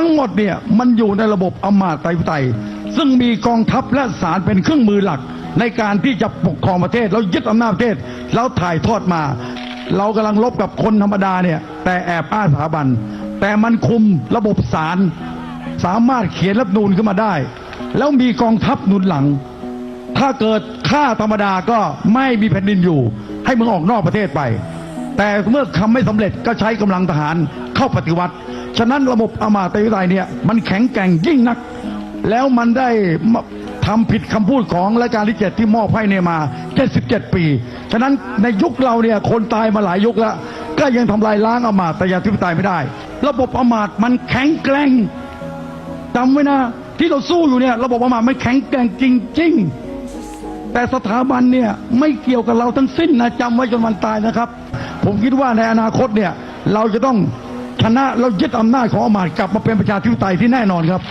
ทั้งหมดเนี่ยมันอยู่ในระบบอำมาตย์ไตไตยซึ่งมีกองทัพและศาลเป็นเครื่องมือหลัก ในการที่จะปกครองประเทศแล้วยึดอำนาจประเทศแล้วถ่ายทอดมา เรากำลังลบกับคนธรรมดาเนี่ยแต่แอบอ้างสถาบัน แต่มันคุมระบบศาลสามารถเขียนรัฐนูนขึ้นมาได้ แล้วมีกองทัพหนุนหลัง ถ้าเกิดฆ่าธรรมดาก็ไม่มีแผ่นดินอยู่ ให้มึงออกนอกประเทศไป แต่เมื่อคำไม่สำเร็จก็ใช้กำลังทหารเข้าปฏิวัติ ฉะนั้นระบบอมาตย์ไตรไตยเนี่ยมันแข็งแกร่งยิ่งนัก แล้วมันได้ทำผิดคำพูดของรายการที่เจ็ดที่มอบให้เนี่ยมา 77 ปี ฉะนั้นในยุคเราเนี่ยคนตายมาหลายยุคแล้ว ก็ยังทำลายล้างอมาตย์แต่ยาธิปไตยไม่ได้ ระบบอมาตย์มันแข็งแกร่งจำไว้นะ ที่เราสู้อยู่เนี่ยระบบอมาตย์มันแข็งแกร่งจริง ๆ แต่สถาบันเนี่ยไม่เกี่ยวกับเราทั้งสิ้นนะจำไว้จนวันตายนะครับ ผมคิดว่าในอนาคตเนี่ยเราจะต้อง ชนะแล้วยึดอำนาจของอำมาตย์กลับมาเป็นประชาธิปไตยที่แน่นอนครับ